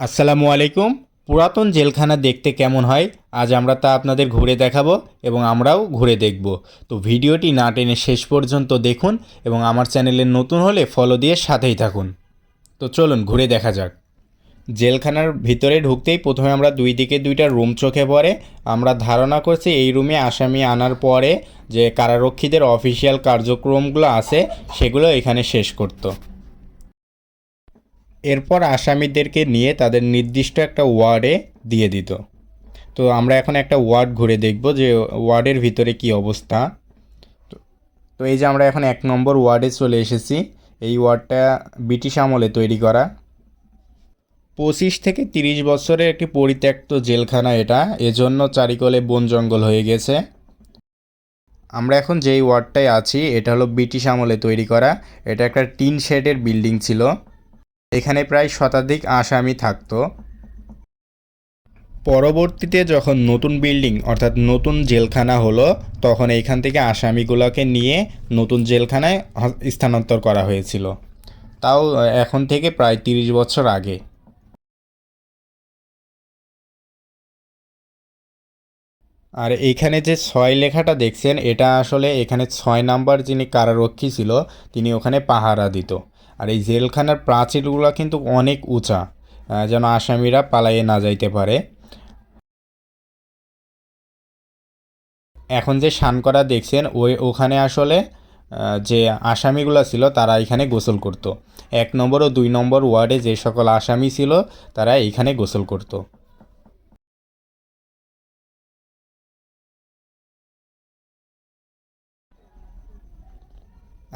আসসালামু আলাইকুম। পুরাতন জেলখানা দেখতে কেমন হয়? আজ আমরা তা আপনাদের ঘুরে দেখাবো এবং আমরাও ঘুরে দেখব। তো ভিডিওটি না টেনে শেষ পর্যন্ত দেখুন এবং আমার চ্যানেলে নতুন হলে ফলো দিয়ে সাথেই থাকুন। তো চলুন ঘুরে দেখা যাক। জেলখানার ভিতরে ঢুকতেই প্রথমে আমরা দুই দিকে দুইটা রুম চোখে পড়ে। আমরা ধারণা করছি এই রুমে আসামি আনার পরে যে কারারক্ষীদের অফিসিয়াল কার্যক্রমগুলো আছে, সেগুলো এখানে শেষ করতো। এরপর আসামিদেরকে নিয়ে তাদের নির্দিষ্ট একটা ওয়ার্ডে দিয়ে দিত। তো আমরা এখন একটা ওয়ার্ড ঘুরে দেখব যে ওয়ার্ডের ভিতরে কি অবস্থা। তো- এই যে আমরা এখন এক নম্বর ওয়ার্ডে চলে এসেছি। এই ওয়ার্ডটা ব্রিটিশ আমলে তৈরি করা। পঁচিশ থেকে তিরিশ বছরের একটি পরিত্যক্ত জেলখানা এটা। এজন্য চারিকলে বন জঙ্গল হয়ে গেছে। আমরা এখন যেই ওয়ার্ডটায় আছি, এটা হলো ব্রিটিশ আমলে তৈরি করা। এটা একটা টিন শেডের বিল্ডিং ছিল। এখানে প্রায় শতাধিক আসামি থাকতো। পরবর্তীতে যখন নতুন বিল্ডিং অর্থাৎ নতুন জেলখানা হলো, তখন এইখান থেকে আসামিগুলোকে নিয়ে নতুন জেলখানায় স্থানান্তর করা হয়েছিল। তাও এখন থেকে প্রায় তিরিশ বছর আগে। আর এইখানে যে ছয় লেখাটা দেখছেন, এটা আসলে এখানে ছয় নাম্বার যিনি কারারক্ষী ছিল, তিনি ওখানে পাহারা দিত। আর এই জেলখানার প্রাচীরগুলো কিন্তু অনেক উঁচা যেন আসামিরা পালাইয়ে না যাইতে পারে। এখন যে শান করা দেখছেন, ওই ওখানে আসলে যে আসামিগুলো ছিল, তারা এখানে গোসল করত। এক নম্বর ও দুই নম্বর ওয়ার্ডে যে সকল আসামি ছিল, তারা এখানে গোসল করত।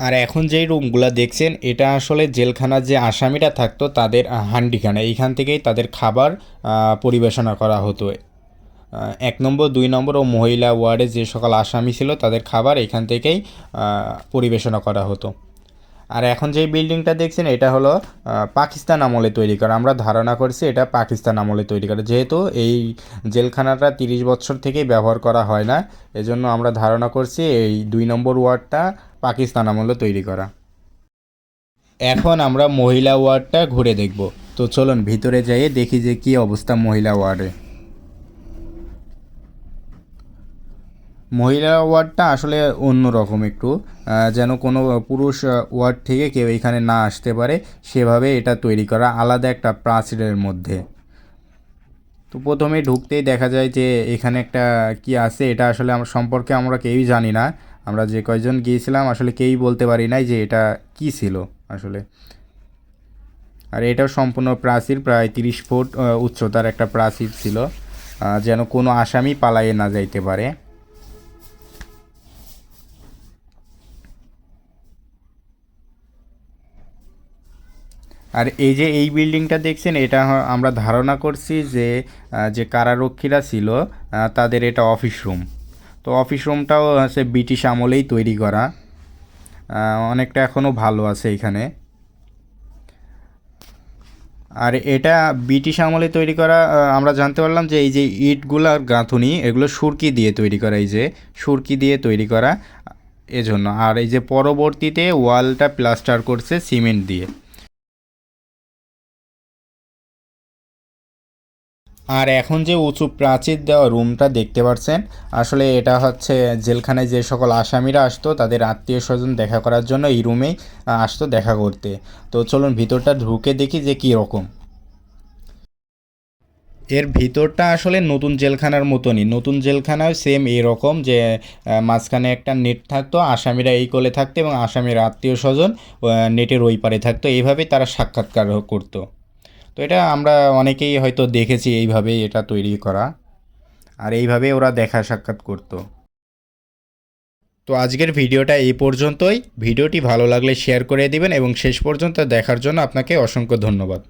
আর এখন যেই রুমগুলো দেখছেন, এটা আসলে জেলখানার যে আসামিরা থাকতো, তাদের হান্ডিখানা। এইখান থেকেই তাদের খাবার পরিবেশনা করা হতো। এক নম্বর, দুই নম্বর ও মহিলা ওয়ার্ডে যে সকল আসামি ছিল, তাদের খাবার এখান থেকেই পরিবেশনা করা হতো। আর এখন যেই বিল্ডিংটা দেখছেন, এটা হলো পাকিস্তান আমলে তৈরি করা। আমরা ধারণা করছি এটা পাকিস্তান আমলে তৈরি করা। যেহেতু এই জেলখানাটা তিরিশ বছর থেকেই ব্যবহার করা হয় না, এজন্য আমরা ধারণা করছি এই দুই নম্বর ওয়ার্ডটা পাকিস্তান আমলে তৈরি করা। এখন আমরা মহিলা ওয়ার্ডটা ঘুরে দেখব। তো চলুন ভিতরে যাইয়ে দেখি যে কি অবস্থা মহিলা ওয়ার্ডে। মহিলা ওয়ার্ডটা আসলে অন্যরকম একটু। যেন কোনো পুরুষ ওয়ার্ড থেকে কেউ এখানে না আসতে পারে, সেভাবে এটা তৈরি করা আলাদা একটা প্রাচীরের মধ্যে। তো প্রথমে ঢুকতেই দেখা যায় যে এখানে একটা কি আছে, এটা আসলে আমার সম্পর্কে আমরা কেউই জানি না। আমরা যে কয়জন গিয়েছিলাম, আসলে কেউই বলতে পারি নাই যে এটা কি ছিল আসলে। আর এটাও সম্পূর্ণ প্রাচীর, প্রায় তিরিশ ফুট উচ্চতার একটা প্রাচীর ছিল। যেন কোনো আসামি পালাইয়ে না যাইতে পারে। আর এই যে এই বিল্ডিংটা দেখছেন, এটা আমরা ধারণা করছি যে যে কারারক্ষীরা ছিল তাদের এটা অফিস রুম। তো অফিস রুমটাও হচ্ছে ব্রিটিশ আমলেই তৈরি করা। অনেকটা এখনও ভালো আছে এখানে। আর এটা ব্রিটিশ আমলে তৈরি করা আমরা জানতে পারলাম যে এই যে ইটগুলার গাঁথুনি, এগুলো সুরকি দিয়ে তৈরি করা, এই যে সুরকি দিয়ে তৈরি করা, এজন্য। আর এই যে পরবর্তীতে ওয়ালটা প্লাস্টার করছে, সিমেন্ট দিয়ে। আর এখন যে উঁচু প্রাচীর দেওয়া রুমটা দেখতে পাচ্ছেন আসলে এটা হচ্ছে জেলখানায় যে সকল আসামিরা আসতো, তাদের আত্মীয় স্বজন দেখা করার জন্য এই রুমেই আসতো দেখা করতে। তো চলুন ভিতরটা ঢুকে দেখি যে কী রকম। এর ভিতরটা আসলে নতুন জেলখানার মতনই। নতুন জেলখানায় সেম এরকম যে মাঝখানে একটা নেট থাকতো, আসামিরা এই কোলে থাকতো এবং আসামির আত্মীয় স্বজন নেটের ওই পারে থাকতো। এইভাবেই তারা সাক্ষাৎকার করতো। তো এটা আমরা অনেকেই হয়তো দেখেছি এইভাবেই এটা তৈরি করা। আর এইভাবে ওরা দেখা সাক্ষাৎ করতো। তো আজকের ভিডিওটা এই পর্যন্তই। ভিডিওটি ভালো লাগলে শেয়ার করে দিবেন এবং শেষ পর্যন্ত দেখার জন্য আপনাকে অসংখ্য ধন্যবাদ।